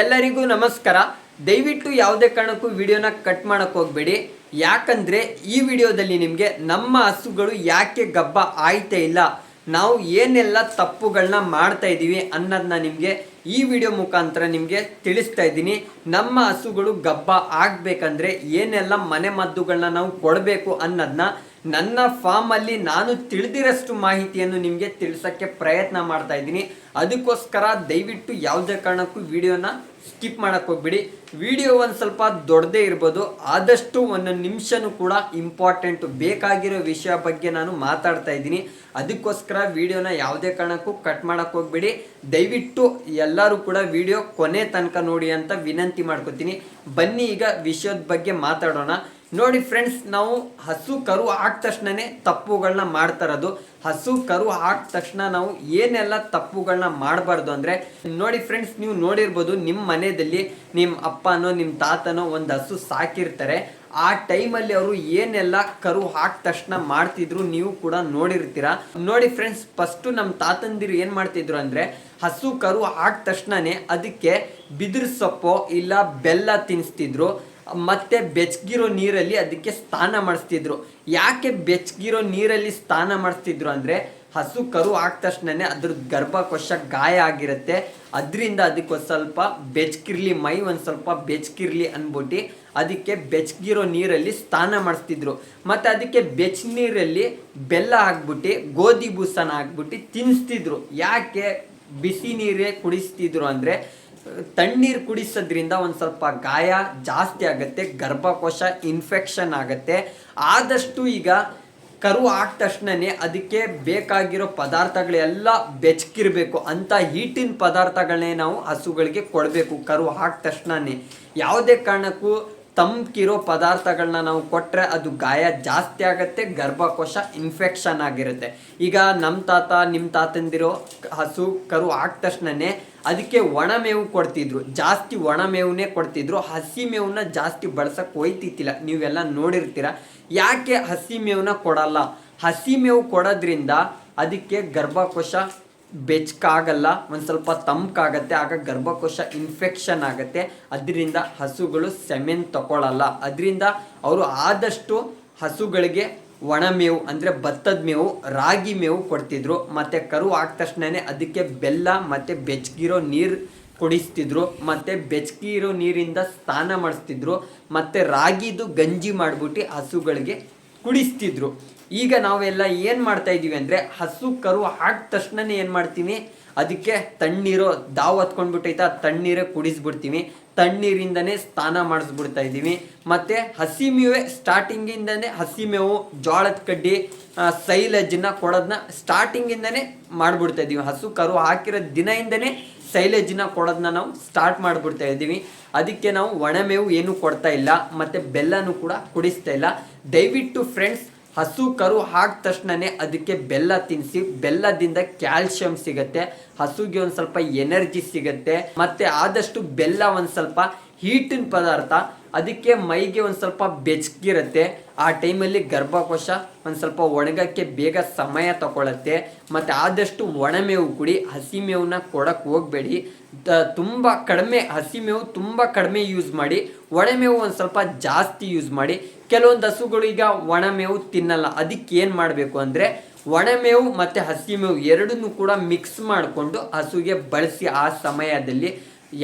ಎಲ್ಲರಿಗೂ ನಮಸ್ಕಾರ. ದಯವಿಟ್ಟು ಯಾವುದೇ ಕಾರಣಕ್ಕೂ ವಿಡಿಯೋನ ಕಟ್ ಮಾಡಕ್ಕೆ ಹೋಗಬೇಡಿ. ಯಾಕಂದ್ರೆ ಈ ವಿಡಿಯೋದಲ್ಲಿ ನಿಮಗೆ ನಮ್ಮ ಹಸುಗಳು ಯಾಕೆ ಗಬ್ಬ ಆಯ್ತಾ ಇಲ್ಲ, ನಾವು ಏನೆಲ್ಲ ತಪ್ಪುಗಳನ್ನ ಮಾಡ್ತಾ ಇದ್ದೀವಿ ಅನ್ನೋದನ್ನ ನಿಮಗೆ ಈ ವಿಡಿಯೋ ಮುಖಾಂತರ ನಿಮಗೆ ತಿಳಿಸ್ತಾ ಇದ್ದೀನಿ. ನಮ್ಮ ಹಸುಗಳು ಗಬ್ಬ ಆಗಬೇಕಂದ್ರೆ ಏನೆಲ್ಲ ಮನೆ ಮದ್ದುಗಳನ್ನ ನಾವು ಕೊಡಬೇಕು ಅನ್ನೋದನ್ನ ನನ್ನ ಫಾರ್ಮ್ ಅಲ್ಲಿ ನಾನು ತಿಳಿದಿರಷ್ಟು ಮಾಹಿತಿಯನ್ನು ನಿಮಗೆ ತಿಳಿಸಕ್ಕೆ ಪ್ರಯತ್ನ ಮಾಡ್ತಾ ಇದ್ದೀನಿ. ಅದಕ್ಕೋಸ್ಕರ ದಯವಿಟ್ಟು ಯಾವುದೇ ಕಾರಣಕ್ಕೂ ವಿಡಿಯೋನ ಸ್ಕಿಪ್ ಮಾಡಕ್ ಹೋಗ್ಬಿಡಿ. ವಿಡಿಯೋ ಒಂದು ಸ್ವಲ್ಪ ದೊಡ್ಡದೇ ಇರ್ಬೋದು. ಆದಷ್ಟು ಒಂದು ನಿಮಿಷನೂ ಕೂಡ ಇಂಪಾರ್ಟೆಂಟ್ ಬೇಕಾಗಿರೋ ವಿಷಯ ಬಗ್ಗೆ ನಾನು ಮಾತಾಡ್ತಾ ಇದ್ದೀನಿ. ಅದಕ್ಕೋಸ್ಕರ ವಿಡಿಯೋನ ಯಾವುದೇ ಕಾರಣಕ್ಕೂ ಕಟ್ ಮಾಡೋಕ್ಕೆ ಹೋಗ್ಬಿಡಿ. ದಯವಿಟ್ಟು ಎಲ್ಲರೂ ಕೂಡ ವಿಡಿಯೋ ಕೊನೆ ತನಕ ನೋಡಿ ಅಂತ ವಿನಂತಿ ಮಾಡ್ಕೋತೀನಿ. ಬನ್ನಿ ಈಗ ವಿಷಯದ ಬಗ್ಗೆ ಮಾತಾಡೋಣ. ನೋಡಿ ಫ್ರೆಂಡ್ಸ್, ನಾವು ಹಸು ಕರು ಆದ ತಕ್ಷಣನೇ ತಪ್ಪುಗಳನ್ನ ಮಾಡ್ತಾರದು. ಹಸು ಕರು ಆದ ತಕ್ಷಣ ನಾವು ಏನೆಲ್ಲ ತಪ್ಪುಗಳನ್ನ ಮಾಡಬಾರ್ದು ಅಂದರೆ, ನೋಡಿ ಫ್ರೆಂಡ್ಸ್, ನೀವು ನೋಡಿರ್ಬೋದು ನಿಮ್ಮ ಮನೆಯಲ್ಲಿ ನಿಮ್ಮ ಅಪ್ಪನೋ ನಿಮ್ಮ ತಾತನೋ ಒಂದು ಹಸು ಸಾಕಿರ್ತಾರೆ. ಆ ಟೈಮಲ್ಲಿ ಅವರು ಏನೆಲ್ಲ ಕರು ಹಾಕ್ ತಕ್ಷಣ ಮಾಡ್ತಿದ್ರು ನೀವು ಕೂಡ ನೋಡಿರ್ತೀರ. ನೋಡಿ ಫ್ರೆಂಡ್ಸ್, ಫಸ್ಟು ನಮ್ಮ ತಾತಂದಿರು ಏನು ಮಾಡ್ತಿದ್ರು ಅಂದರೆ, ಹಸು ಕರು ಹಾಕ್ ತಕ್ಷಣನೇ ಅದಕ್ಕೆ ಬಿದಿರು ಸೊಪ್ಪು ಇಲ್ಲ ಬೆಲ್ಲ ತಿನ್ನಿಸ್ತಿದ್ರು ಮತ್ತೆ ಬೆಚ್ಚಗಿರೋ ನೀರಲ್ಲಿ ಅದಕ್ಕೆ ಸ್ನಾನ ಮಾಡಿಸ್ತಿದ್ರು. ಯಾಕೆ ಬೆಚ್ಚಗಿರೋ ನೀರಲ್ಲಿ ಸ್ನಾನ ಮಾಡಿಸ್ತಿದ್ರು ಅಂದರೆ ಹಸು ಕರು ಆದ ತಕ್ಷಣನೇ ಅದ್ರ ಗರ್ಭಕೋಶ ಗಾಯ ಆಗಿರುತ್ತೆ. ಅದರಿಂದ ಅದಕ್ಕೆ ಒಂದು ಸ್ವಲ್ಪ ಬೆಚ್ಚಗಿರ್ಲಿ ಮೈ ಒಂದು ಸ್ವಲ್ಪ ಬೆಚ್ಚಗಿರ್ಲಿ ಅಂದ್ಬಿಟ್ಟು ಅದಕ್ಕೆ ಬೆಚ್ಚಗಿರೋ ನೀರಲ್ಲಿ ಸ್ನಾನ ಮಾಡಿಸ್ತಿದ್ರು. ಮತ್ತು ಅದಕ್ಕೆ ಬೆಚ್ಚ ನೀರಲ್ಲಿ ಬೆಲ್ಲ ಹಾಕ್ಬಿಟ್ಟು, ಗೋಧಿ ಬೂಸನ ಹಾಕ್ಬಿಟ್ಟು ತಿನ್ನಿಸ್ತಿದ್ರು ಯಾಕೆ ಬಿಸಿ ನೀರೇ ಕುಡಿಸ್ತಿದ್ರು ಅಂದ್ರೆ ತಣ್ಣೀರು ಕುಡಿಸೋದ್ರಿಂದ ಒಂದು ಸ್ವಲ್ಪ ಗಾಯ ಜಾಸ್ತಿ ಆಗುತ್ತೆ, ಗರ್ಭಕೋಶ ಇನ್ಫೆಕ್ಷನ್ ಆಗುತ್ತೆ. ಆದಷ್ಟು ಈಗ ಕರು ಆದ ತಕ್ಷಣನೇ ಅದಕ್ಕೆ ಬೇಕಾಗಿರೋ ಪದಾರ್ಥಗಳೆಲ್ಲ ಬೆಚ್ಚಗಿರಬೇಕು ಅಂತ ಹೀಟಿನ ಪದಾರ್ಥಗಳನ್ನೇ ನಾವು ಹಸುಗಳಿಗೆ ಕೊಡಬೇಕು ಕರು ಆದ ತಕ್ಷಣನೇ. ಯಾವುದೇ ಕಾರಣಕ್ಕೂ ತಂಪಿರೋ ಪದಾರ್ಥಗಳನ್ನ ನಾವು ಕೊಟ್ಟರೆ ಅದು ಗಾಯ ಜಾಸ್ತಿ ಆಗುತ್ತೆ, ಗರ್ಭಕೋಶ ಇನ್ಫೆಕ್ಷನ್ ಆಗಿರುತ್ತೆ. ಈಗ ನಮ್ಮ ತಾತ ನಿಮ್ಮ ತಾತಂದಿರೋ ಹಸು, ಕರು ಆದ ತಕ್ಷಣನೇ ಅದಕ್ಕೆ ಒಣಮೇವು ಕೊಡ್ತಿದ್ರು. ಜಾಸ್ತಿ ಒಣ ಮೇವನ್ನೇ ಕೊಡ್ತಿದ್ರು. ಹಸಿ ಮೇವನ್ನ ಜಾಸ್ತಿ ಬಳಸಕ್ಕೆ ಹೋಯ್ತಿತ್ತಿಲ್ಲ. ನೀವೆಲ್ಲ ನೋಡಿರ್ತೀರ. ಯಾಕೆ ಹಸಿ ಮೇವನ್ನ ಕೊಡಲ್ಲ? ಹಸಿ ಮೇವು ಕೊಡೋದ್ರಿಂದ ಅದಕ್ಕೆ ಗರ್ಭಕೋಶ ಬೆಚ್ಚಕಾಗಲ್ಲ ಒಂದು ಸ್ವಲ್ಪ ತಂಪಾಗತ್ತೆ, ಆಗ ಗರ್ಭಕೋಶ ಇನ್ಫೆಕ್ಷನ್ ಆಗುತ್ತೆ. ಅದರಿಂದ ಹಸುಗಳು ಸೆಮೆನ್ ತಗೊಳ್ಳಲ್ಲ ಅದರಿಂದ ಅವರು ಆದಷ್ಟು ಹಸುಗಳಿಗೆ ಒಣ ಮೇವು ಅಂದರೆ ಭತ್ತದ ಮೇವು, ರಾಗಿ ಮೇವು ಕೊಡ್ತಿದ್ರು. ಮತ್ತು ಕರು ಆದ ತಕ್ಷಣವೇ ಅದಕ್ಕೆ ಬೆಲ್ಲ ಮತ್ತು ಬೆಚ್ಚಗಿರೋ ನೀರು ಕುಡಿಸ್ತಿದ್ರು. ಮತ್ತು ಬೆಚ್ಚಗಿರೋ ನೀರಿಂದ ಸ್ನಾನ ಮಾಡಿಸ್ತಿದ್ರು. ಮತ್ತು ರಾಗಿದು ಗಂಜಿ ಮಾಡಿಬಿಟ್ಟು ಹಸುಗಳಿಗೆ ಕುಡಿಸ್ತಿದ್ರು. ಈಗ ನಾವೆಲ್ಲ ಏನು ಮಾಡ್ತಾ ಇದೀವಿ ಅಂದರೆ ಹಸು ಕರು ಹಾಕಿದ ತಕ್ಷಣನೇ ಏನು ಮಾಡ್ತೀವಿ? ಅದಕ್ಕೆ ತಣ್ಣೀರು ದಾವ್ ಹತ್ಕೊಂಡ್ಬಿಟ್ಟೈತಾ? ತಣ್ಣೀರೇ ಕುಡಿಸ್ಬಿಡ್ತೀವಿ. ತಣ್ಣೀರಿಂದನೇ ಸ್ನಾನ ಮಾಡಿಸ್ಬಿಡ್ತಾ ಇದ್ದೀವಿ. ಮತ್ತು ಹಸಿ ಮೇವೆ ಸ್ಟಾರ್ಟಿಂಗಿಂದನೇ ಹಸಿ ಮೇವು, ಜೋಳದ ಕಡ್ಡಿ ಸೈಲೇಜನ್ನ ಕೊಡೋದನ್ನ ಸ್ಟಾರ್ಟಿಂಗಿಂದನೇ ಮಾಡಿಬಿಡ್ತಾ ಇದ್ದೀವಿ. ಹಸು ಕರು ಹಾಕಿರೋ ದಿನದಿಂದನೇ ಸೈಲೇಜನ್ನ ಕೊಡೋದನ್ನ ನಾವು ಸ್ಟಾರ್ಟ್ ಮಾಡಿಬಿಡ್ತಾ ಇದ್ದೀವಿ. ಅದಕ್ಕೆ ನಾವು ಒಣಮೇವು ಏನು ಕೊಡ್ತಾ ಇಲ್ಲ. ಮತ್ತು ಬೆಲ್ಲನೂ ಕೂಡ ಕುಡಿಸ್ತಾ ಇಲ್ಲ. ದಯವಿಟ್ಟು ಫ್ರೆಂಡ್ಸ್ ಹಸು ಕರು ಹಾಕಿದ ತಕ್ಷಣನೇ ಅದಕ್ಕೆ ಬೆಲ್ಲ ತಿನ್ನಿಸಿ ಬೆಲ್ಲದಿಂದ ಕ್ಯಾಲ್ಶಿಯಂ ಸಿಗುತ್ತೆ, ಹಸುಗೆ ಒಂದು ಸ್ವಲ್ಪ ಎನರ್ಜಿ ಸಿಗುತ್ತೆ, ಮತ್ತೆ ಆದಷ್ಟು ಬೆಲ್ಲ ಒಂದು ಸ್ವಲ್ಪ ಹೀಟಿನ ಪದಾರ್ಥ, ಅದಕ್ಕೆ ಮೈಗೆ ಒಂದು ಸ್ವಲ್ಪ ಬೆಚ್ಚಗಿರುತ್ತೆ ಆ ಟೈಮಲ್ಲಿ ಗರ್ಭಕೋಶ ಒಂದು ಸ್ವಲ್ಪ ಒಣಗಕ್ಕೆ ಬೇಗ ಸಮಯ ತಗೊಳತ್ತೆ, ಮತ್ತು ಆದಷ್ಟು ಒಣಮೇವು ಕುಡಿ ಹಸಿಮೇವನ್ನ ಕೊಡಕ್ಕೆ ಹೋಗಬೇಡಿ ತುಂಬ ಕಡಿಮೆ ಹಸಿಮೇವು ತುಂಬ ಕಡಿಮೆ ಯೂಸ್ ಮಾಡಿ, ಒಣಮೇವು ಒಂದು ಸ್ವಲ್ಪ ಜಾಸ್ತಿ ಯೂಸ್ ಮಾಡಿ ಕೆಲವೊಂದು ಹಸುಗಳು ಈಗ ಒಣಮೇವು ತಿನ್ನಲ್ಲ. ಅದಕ್ಕೆ ಏನು ಮಾಡಬೇಕು ಅಂದರೆ ಒಣಮೇವು ಮತ್ತು ಹಸಿ ಮೇವು ಎರಡನ್ನೂ ಕೂಡ ಮಿಕ್ಸ್ ಮಾಡಿಕೊಂಡು ಹಸುಗೆ ಬಳಸಿ ಆ ಸಮಯದಲ್ಲಿ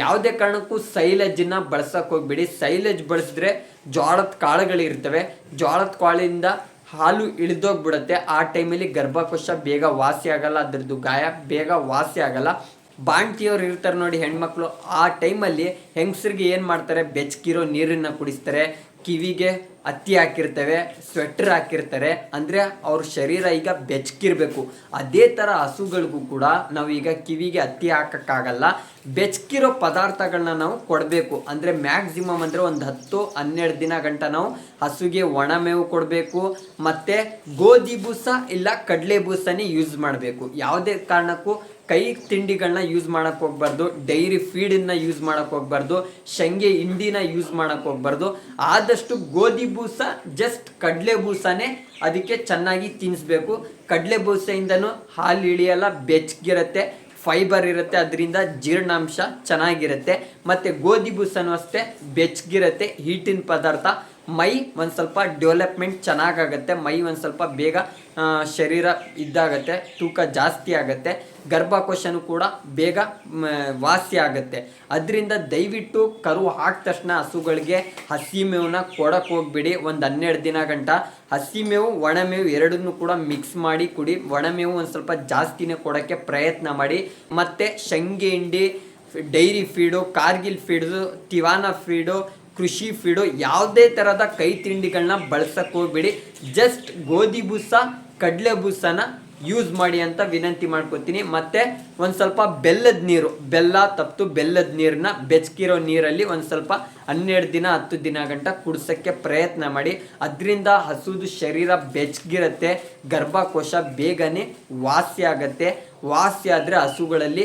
ಯಾವುದೇ ಕಾರಣಕ್ಕೂ ಸೈಲೇಜನ್ನ ಬಳಸಕ್ಕೆ ಹೋಗ್ಬೇಡಿ. ಸೈಲೇಜ್ ಬಳಸಿದ್ರೆ ಜೋಳದ ಕಾಳುಗಳಿರ್ತವೆ. ಜೋಳದ ಕಾಳಿಂದ ಹಾಲು ಇಳಿದೋಗ್ಬಿಡುತ್ತೆ. ಆ ಟೈಮಲ್ಲಿ ಗರ್ಭಕೋಶ ಬೇಗ ವಾಸಿ ಆಗಲ್ಲ. ಅದ್ರದ್ದು ಗಾಯ ಬೇಗ ವಾಸಿ ಆಗಲ್ಲ. ಬಾಣ್ತಿಯವ್ರು ಇರ್ತಾರೆ ನೋಡಿ ಹೆಣ್ಮಕ್ಳು. ಆ ಟೈಮಲ್ಲಿ ಹೆಂಗಸರಿಗೆ ಏನು ಮಾಡ್ತಾರೆ? ಬೆಚ್ಚಗಿರೋ ನೀರನ್ನು ಕುಡಿಸ್ತಾರೆ. ಕಿವಿಗೆ ಹತ್ತಿ ಹಾಕಿರ್ತವೆ ಸ್ವೆಟ್ರ್ ಹಾಕಿರ್ತಾರೆ. ಅಂದರೆ ಅವ್ರ ಶರೀರ ಈಗ ಬೆಚ್ಚಕಿರಬೇಕು ಅದೇ ಥರ ಹಸುಗಳಿಗೂ ಕೂಡ ನಾವು ಈಗ ಕಿವಿಗೆ ಅತ್ತಿ ಹಾಕೋಕ್ಕಾಗಲ್ಲ. ಬೆಚ್ಚಕಿರೋ ಪದಾರ್ಥಗಳನ್ನ ನಾವು ಕೊಡಬೇಕು. ಅಂದರೆ ಮ್ಯಾಕ್ಸಿಮಮ್ ಅಂದರೆ ಒಂದು ಹತ್ತು, ಹನ್ನೆರಡು ದಿನ ಗಂಟ ನಾವು ಹಸುಗೆ ಒಣ ಮೇವು ಕೊಡಬೇಕು. ಮತ್ತು ಗೋಧಿ ಬೂಸ ಇಲ್ಲ ಕಡಲೆ ಬೂಸನೇ ಯೂಸ್ ಮಾಡಬೇಕು. ಯಾವುದೇ ಕಾರಣಕ್ಕೂ ಕೈ ತಿಂಡಿಗಳನ್ನ ಯೂಸ್ ಮಾಡಕ್ಕೆ ಹೋಗ್ಬಾರ್ದು ಡೈರಿ ಫೀಡನ್ನ ಯೂಸ್ ಮಾಡಕ್ಕೆ ಹೋಗ್ಬಾರ್ದು, ಶಂಗೆ ಹಿಂಡಿನ ಯೂಸ್ ಮಾಡಕ್ಕೆ ಹೋಗ್ಬಾರ್ದು. ಆದಷ್ಟು ಗೋಧಿ ಬೂಸ ಜಸ್ಟ್ ಕಡಲೆ ಬೂಸನೇ ಅದಕ್ಕೆ ಚೆನ್ನಾಗಿ ತಿನ್ನಿಸ್ಬೇಕು ಕಡಲೆ ಬೂಸೆಯಿಂದನೂ ಹಾಲು ಇಳಿಯಲ್ಲ ಬೆಚ್ಚಗಿರುತ್ತೆ ಫೈಬರ್ ಇರುತ್ತೆ, ಅದರಿಂದ ಜೀರ್ಣಾಂಶ ಚೆನ್ನಾಗಿರುತ್ತೆ. ಮತ್ತು ಗೋಧಿ ಬೂಸನೂ ಅಷ್ಟೇ ಬೆಚ್ಚಗಿರುತ್ತೆ ಹೀಟಿನ ಪದಾರ್ಥ. ಮೈ ಒಂದು ಸ್ವಲ್ಪ ಡೆವಲಪ್ಮೆಂಟ್ ಚೆನ್ನಾಗಾಗತ್ತೆ. ಮೈ ಒಂದು ಸ್ವಲ್ಪ ಬೇಗ ಶರೀರ ಇದ್ದಾಗತ್ತೆ, ತೂಕ ಜಾಸ್ತಿ ಆಗುತ್ತೆ. ಗರ್ಭಕೋಶನೂ ಕೂಡ ಬೇಗ ವಾಸಿ ಆಗುತ್ತೆ. ಅದರಿಂದ ದಯವಿಟ್ಟು ಕರು ಹಾಕಿದ ತಕ್ಷಣ ಹಸುಗಳಿಗೆ ಹಸಿ ಮೇವನ್ನ ಕೊಡಕ್ಕೆ ಹೋಗ್ಬಿಡಿ. ಒಂದು ಹನ್ನೆರಡು ದಿನ ಗಂಟ. ಹಸಿ ಮೇವು ಒಣಮೇವು ಎರಡನ್ನೂ ಕೂಡ ಮಿಕ್ಸ್ ಮಾಡಿ ಕುಡಿ. ಒಣಮೇವು ಒಂದು ಸ್ವಲ್ಪ ಜಾಸ್ತಿನೇ ಕೊಡೋಕ್ಕೆ ಪ್ರಯತ್ನ ಮಾಡಿ. ಮತ್ತು ಶಂಗೆ ಹಿಂಡಿ, ಡೈರಿ ಫೀಡು ಕಾರ್ಗಿಲ್ ಫೀಡು ತಿವಾನ ಫೀಡು ಕೃಷಿ ಫೀಡು ಯಾವುದೇ ಥರದ ಕೈ ತಿಂಡಿಗಳನ್ನ ಬಳಸಕ್ಕೆ ಹೋಗ್ಬೇಡಿ. ಜಸ್ಟ್ ಗೋಧಿ ಬೂಸ, ಕಡಲೆ ಬೂಸನ ಯೂಸ್ ಮಾಡಿ ಅಂತ ವಿನಂತಿ ಮಾಡ್ಕೊತೀನಿ. ಮತ್ತು ಒಂದು ಸ್ವಲ್ಪ ಬೆಲ್ಲದ ನೀರು, ಬೆಲ್ಲ ತಪ್ಪು ಬೆಲ್ಲದ ನೀರನ್ನ ಬೆಚ್ಚಗಿರೋ ನೀರಲ್ಲಿ ಒಂದು ಸ್ವಲ್ಪ ಹನ್ನೆರಡು ದಿನ, ಹತ್ತು ದಿನ ಗಂಟ ಕುಡ್ಸೋಕ್ಕೆ ಪ್ರಯತ್ನ ಮಾಡಿ. ಅದರಿಂದ ಹಸುದು ಶರೀರ ಬೆಚ್ಚಗಿರುತ್ತೆ ಗರ್ಭಕೋಶ ಬೇಗನೆ ವಾಸಿ ಆಗುತ್ತೆ. ವಾಸಿ ಆದರೆ ಹಸುಗಳಲ್ಲಿ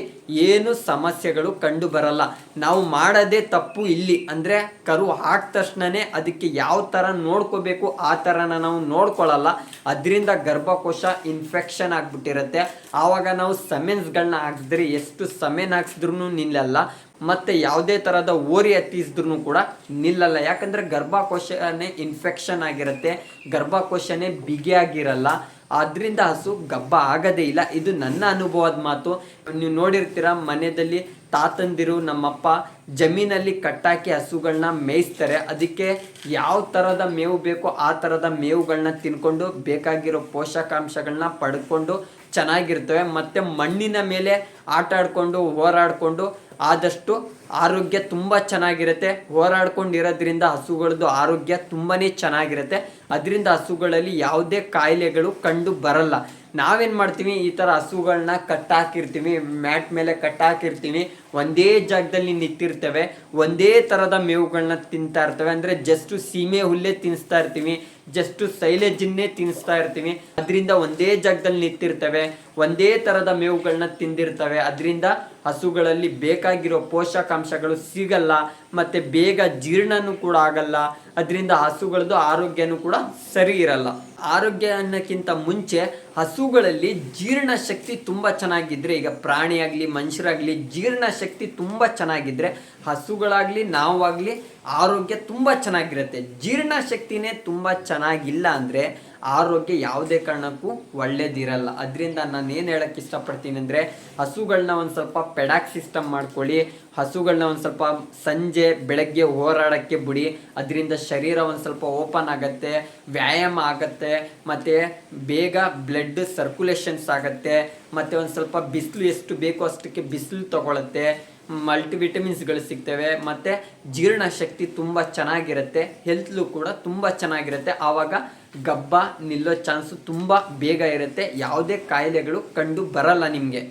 ಏನು ಸಮಸ್ಯೆಗಳು ಕಂಡು ಬರಲ್ಲ. ನಾವು ಮಾಡೋದೇ ತಪ್ಪು ಇಲ್ಲಿ. ಅಂದರೆ ಕರು ಹಾಕಿದ ತಕ್ಷಣನೇ ಅದಕ್ಕೆ ಯಾವ ಥರ ನೋಡ್ಕೋಬೇಕು, ಆ ಥರನ ನಾವು ನೋಡ್ಕೊಳ್ಳಲ್ಲ ಅದರಿಂದ ಗರ್ಭಕೋಶ ಇನ್ಫೆಕ್ಷನ್ ಆಗಿಬಿಟ್ಟಿರುತ್ತೆ. ಆವಾಗ ನಾವು ಸಮೆನ್ಸ್ಗಳನ್ನ ಹಾಕಿದ್ರೆ ಎಷ್ಟು ಸಮೆನ್ ಹಾಕ್ಸಿದ್ರು ನಿಲ್ಲಲ್ಲ. ಮತ್ತೆ ಯಾವುದೇ ಥರದ ಓರಿ ಹತ್ತಿಸಿದ್ರು ಕೂಡ ನಿಲ್ಲಲ್ಲ. ಯಾಕಂದ್ರೆ ಗರ್ಭಕೋಶನೇ ಇನ್ಫೆಕ್ಷನ್ ಆಗಿರುತ್ತೆ. ಗರ್ಭಕೋಶನೇ ಬಿಗಿಯಾಗಿರಲ್ಲ ಆದ್ರಿಂದ ಹಸು ಗಬ್ಬ ಆಗದೇ ಇಲ್ಲ. ಇದು ನನ್ನ ಅನುಭವದ ಮಾತು. ನೀವು ನೋಡಿರ್ತೀರ, ಮನೆಯಲ್ಲಿ ತಾತಂದಿರು, ನಮ್ಮಪ್ಪ ಜಮೀನಲ್ಲಿ ಕಟ್ಟಾಕಿ ಹಸುಗಳನ್ನ ಮೇಯಿಸ್ತಾರೆ. ಅದಕ್ಕೆ ಯಾವ ಥರದ ಮೇವು ಬೇಕೋ ಆ ಥರದ ಮೇವುಗಳನ್ನ ತಿನ್ಕೊಂಡು ಬೇಕಾಗಿರೋ ಪೋಷಕಾಂಶಗಳನ್ನ ಪಡ್ಕೊಂಡು ಚೆನ್ನಾಗಿರ್ತವೆ. ಮತ್ತು ಮಣ್ಣಿನ ಮೇಲೆ ಆಟ ಆಡಿಕೊಂಡು ಹೋರಾಡಿಕೊಂಡು ಆದಷ್ಟು ಆರೋಗ್ಯ ತುಂಬ ಚೆನ್ನಾಗಿರುತ್ತೆ. ಹೋರಾಡ್ಕೊಂಡಿರೋದ್ರಿಂದ ಹಸುಗಳದ್ದು ಆರೋಗ್ಯ ತುಂಬಾ ಚೆನ್ನಾಗಿರುತ್ತೆ. ಅದರಿಂದ ಹಸುಗಳಲ್ಲಿ ಯಾವುದೇ ಕಾಯಿಲೆಗಳು ಕಂಡು ಬರಲ್ಲ. ನಾವೇನು ಮಾಡ್ತೀವಿ? ಈ ಥರ ಹಸುಗಳನ್ನ ಕಟ್ಟಾಕಿರ್ತೀವಿ. ಮ್ಯಾಟ್ ಮೇಲೆ ಕಟ್ಟಾಕಿರ್ತೀವಿ. ಒಂದೇ ಜಾಗದಲ್ಲಿ ನಿಂತಿರ್ತವೆ. ಒಂದೇ ಥರದ ಮೇವುಗಳನ್ನ ತಿಂತಾ ಇರ್ತವೆ. ಅಂದರೆ ಜಸ್ಟು ಸೀಮೆ ಹುಲ್ಲೇ ತಿನ್ನಿಸ್ತಾ ಇರ್ತೀವಿ. ಜಸ್ಟು ಸೈಲೇಜನ್ನೇ ತಿನ್ನಿಸ್ತಾ ಇರ್ತೀವಿ. ಅದರಿಂದ ಒಂದೇ ಜಾಗದಲ್ಲಿ ನಿಂತಿರ್ತವೆ. ಒಂದೇ ಥರದ ಮೇವುಗಳನ್ನ ತಿಂದಿರ್ತವೆ. ಅದರಿಂದ ಹಸುಗಳಲ್ಲಿ ಬೇಕಾಗಿರೋ ಪೋಷಕಾಂಶಗಳು ಸಿಗಲ್ಲ ಮತ್ತು ಬೇಗ ಜೀರ್ಣನೂ ಕೂಡ ಆಗಲ್ಲ. ಅದರಿಂದ ಹಸುಗಳದ್ದು ಆರೋಗ್ಯನೂ ಕೂಡ ಸರಿ ಇರಲ್ಲ. ಆರೋಗ್ಯ ಅನ್ನೋಕ್ಕಿಂತ ಮುಂಚೆ ಹಸುಗಳಲ್ಲಿ ಜೀರ್ಣ ಶಕ್ತಿ ತುಂಬ ಚೆನ್ನಾಗಿದ್ದರೆ ಈಗ ಪ್ರಾಣಿಯಾಗಲಿ, ಮನುಷ್ಯರಾಗಲಿ ಜೀರ್ಣಶಕ್ತಿ ತುಂಬ ಚೆನ್ನಾಗಿದ್ದರೆ ಹಸುಗಳಾಗಲಿ, ನಾವಾಗಲಿ ಆರೋಗ್ಯ ತುಂಬ ಚೆನ್ನಾಗಿರುತ್ತೆ. ಜೀರ್ಣಶಕ್ತಿನೇ ತುಂಬ ಚೆನ್ನಾಗಿಲ್ಲ ಅಂದರೆ ಆರೋಗ್ಯ ಯಾವುದೇ ಕಾರಣಕ್ಕೂ ಒಳ್ಳೇದಿರಲ್ಲ. ಅದರಿಂದ ನಾನು ಏನು ಹೇಳೋಕ್ಕೆ ಇಷ್ಟಪಡ್ತೀನಿ ಅಂದರೆ ಹಸುಗಳನ್ನ ಒಂದು ಸ್ವಲ್ಪ ಪೆಡಾಕ್ ಸಿಸ್ಟಮ್ ಮಾಡ್ಕೊಳ್ಳಿ. ಹಸುಗಳನ್ನ ಒಂದು ಸ್ವಲ್ಪ ಸಂಜೆ ಬೆಳಗ್ಗೆ ಹೋರಾಡೋಕ್ಕೆ ಬಿಡಿ. ಅದರಿಂದ ಶರೀರ ಒಂದು ಸ್ವಲ್ಪ ಓಪನ್ ಆಗುತ್ತೆ, ವ್ಯಾಯಾಮ ಆಗುತ್ತೆ, ಮತ್ತು ಬೇಗ ಬ್ಲಡ್ ಸರ್ಕ್ಯುಲೇಷನ್ಸ್ ಆಗುತ್ತೆ, ಮತ್ತು ಒಂದು ಸ್ವಲ್ಪ ಬಿಸಿಲು ಎಷ್ಟು ಬೇಕೋ ಅಷ್ಟಕ್ಕೆ ಬಿಸಿಲು ತಗೊಳುತ್ತೆ. ಮಲ್ಟಿ ವಿಟಮಿನ್ಸ್ಗಳು ಸಿಗ್ತವೆ, ಮತ್ತು ಜೀರ್ಣಶಕ್ತಿ ತುಂಬ ಚೆನ್ನಾಗಿರುತ್ತೆ ಹೆಲ್ತ್ಲು ಕೂಡ ತುಂಬ ಚೆನ್ನಾಗಿರುತ್ತೆ. ಆವಾಗ ಗಬ್ಬ, ನಿಲ್ಲೋ ಚಾನ್ಸು ತುಂಬ ಬೇಗ ಇರುತ್ತೆ. ಯಾವುದೇ ಕಾಯಿಲೆಗಳು ಕಂಡು ಬರಲ್ಲ ನಿಮಗೆ.